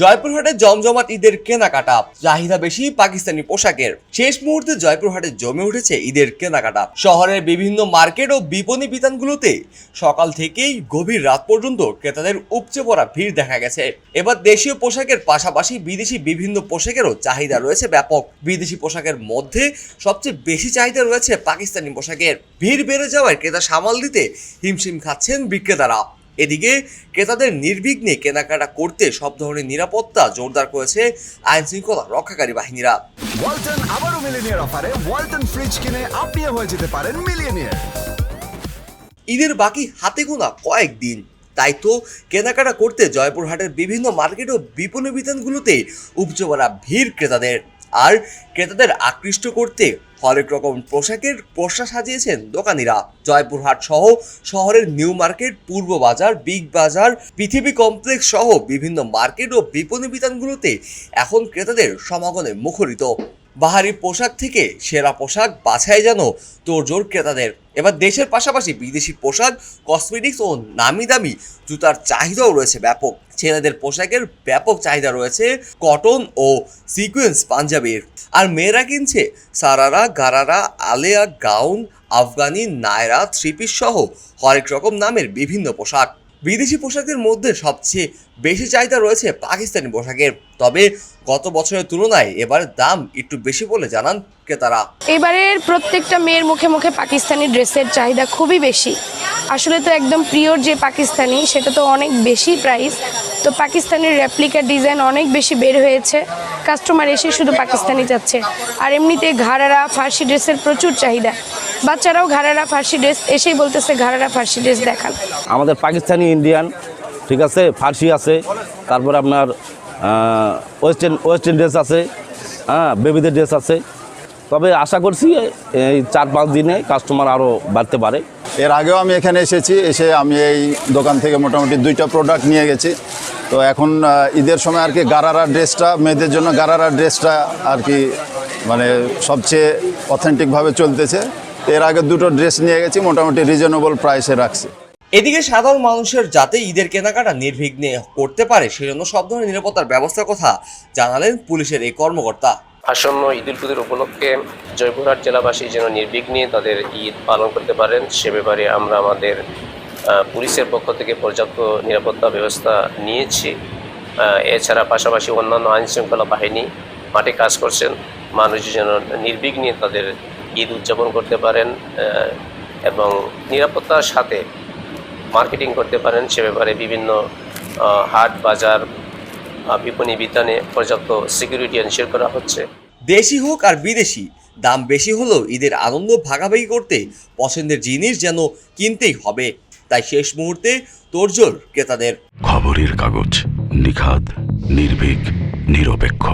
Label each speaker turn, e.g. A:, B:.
A: জয়পুরহাটে জমজমাট ঈদের কেনাকাটা। চাহিদা বেশি পাকিস্তানি পোশাকের। শেষ মুহূর্তে জয়পুরহাটে জমে উঠেছে ঈদের কেনাকাটা। শহরের বিভিন্ন মার্কেট ও বিপণী বিতানগুলোতে সকাল থেকেই গভীর রাত পর্যন্ত ক্রেতাদের উপচে পড়া ভিড় দেখা গেছে। এবার দেশীয় পোশাকের পাশাপাশি বিদেশি বিভিন্ন পোশাকেরও চাহিদা রয়েছে ব্যাপক। বিদেশি পোশাকের মধ্যে সবচেয়ে বেশি চাহিদা রয়েছে পাকিস্তানি পোশাকের। ভিড় বেড়ে যাওয়ায় ক্রেতা সামাল দিতে হিমশিম খাচ্ছেন বিক্রেতারা। এদিকে ক্রেতাদের নির্বিঘ্নে কেনাকাটা করতে সব ধরনের নিরাপত্তা জোরদার করেছে আইন শৃঙ্খলা রক্ষাকারী বাহিনীরা।
B: ওয়ালটন আবারও মিলিনিয়ার অফারে ওয়ালটন ফ্রিজ কিনে আপনিও হয়ে যেতে পারেন মিলিয়নিয়ার।
A: ঈদের বাকি হাতে গোনা কয়েকদিন তাই তো কেনাকাটা করতে জয়পুরহাটের বিভিন্ন মার্কেট ও বিপণী বিতানগুলোতে উপচে পড়া ভিড় ক্রেতাদের। আর ক্রেতাদের আকৃষ্ট করতে হরেক রকম পোশাকের পোশাক সাজিয়েছেন দোকানিরা। জয়পুরহাট সহ শহরের নিউ মার্কেট, পূর্ব বাজার, বিগ বাজার, পৃথিবী কমপ্লেক্স সহ বিভিন্ন মার্কেট ও বিপণী বিতানগুলোতে এখন ক্রেতাদের সমাগমে মুখরিত। বাহারি পোশাক থেকে সেরা পোশাক বাছাই যেন তোড়জোড় ক্রেতাদের। এবার দেশের পাশাপাশি বিদেশি পোশাক কসমেটিক্স ও নামি দামি জুতার চাহিদাও রয়েছে ব্যাপক। ছেলেদের পোশাকের ব্যাপক চাহিদা রয়েছে কটন ও সিকোয়েন্স পাঞ্জাবির। আর মেয়েরা কিনছে sharara, gharara, Aliya, gown, Afghani, Nayra, three piece সহ হরেক রকম নামের বিভিন্ন পোশাক। বিদেশি পোশাকের মধ্যে সবচেয়ে বেশি চাহিদা রয়েছে পাকিস্তানি পোশাকের। তবে গত বছরের তুলনায় এবার দাম একটু বেশি বলে জানান ক্রেতারা।
C: এবারের প্রত্যেকটা মেয়ের মুখে মুখে পাকিস্তানি ড্রেসের চাহিদা খুবই বেশি। আসলে তো একদম প্রিয়র যে পাকিস্তানি, সেটা তো অনেক বেশি প্রাইস তো পাকিস্তানের রেপ্লিকা ডিজাইন অনেক বেশি বের হয়েছে। কাস্টমার এসে শুধু পাকিস্তানি যাচ্ছে আর এমনিতে ঘাড়ারা, ফার্সি ড্রেসের প্রচুর চাহিদা। বাচ্চারাও ঘাড়ারা ফার্সি ড্রেস এসেই বলতেছে ঘাড়ারা ফার্সি ড্রেস দেখান।
D: আমাদের পাকিস্তানি ইন্ডিয়ান ঠিক আছে ফার্সি আছে তারপর আপনার ওয়েস্টার্ন ওয়েস্টার্ন ড্রেস আছে হ্যাঁ বেবিদের ড্রেস আছে। তবে আশা করছি এই চার পাঁচ দিনে কাস্টমার আরও বাড়তে পারে।
E: এর আগেও আমি এখানে এসেছি এসে আমি এই দোকান থেকে মোটামুটি দুইটা প্রোডাক্ট নিয়ে গেছি। তো এখন ঈদের সময় আর কি গারারা ড্রেসটা মেয়েদের জন্য গারারা ড্রেসটা আর কি মানে সবচেয়ে অথেন্টিকভাবে চলতেছে। এর আগে দুটো ড্রেস নিয়ে গেছি মোটামুটি রিজনেবল প্রাইসে রাখছি।
A: এদিকে সাধারণ মানুষের যাতে ঈদের কেনাকাটা নির্বিঘ্নে করতে পারে সেজন্য সব ধরনের নিরাপত্তার ব্যবস্থার কথা জানালেন পুলিশের এই কর্মকর্তা।
F: আসন্ন ঈদ উল ফিতর উপলক্ষে জয়পুরহাট জেলাবাসী যেন নির্বিঘ্নে তাদের ঈদ পালন করতে পারেন সে ব্যাপারে আমরা আমাদের পুলিশের পক্ষ থেকে পর্যাপ্ত নিরাপত্তা ব্যবস্থা নিয়েছি। এছাড়া পাশাপাশি অন্যান্য আইন শৃঙ্খলা বাহিনী মাঠে কাজ করছেন। মানুষ যেন নির্বিঘ্নে তাদের ঈদ উদযাপন করতে পারেন এবং নিরাপত্তার সাথে মার্কেটিং করতে পারেন। সে ব্যাপারে বিভিন্ন হাট বাজার বিপণী বিতানে পর্যাপ্ত সিকিউরিটি এনশিওর করা হচ্ছে।
A: দেশি হোক আর বিদেশি দাম বেশি হলেও ঈদের আনন্দ ভাগাভাগি করতে পছন্দের জিনিস যেন কিনতেই হবে। তাই শেষ মুহূর্তে তোড়জোড় ক্রেতাদের।
G: খবরের কাগজ নিখাদ নির্ভীক নিরপেক্ষ।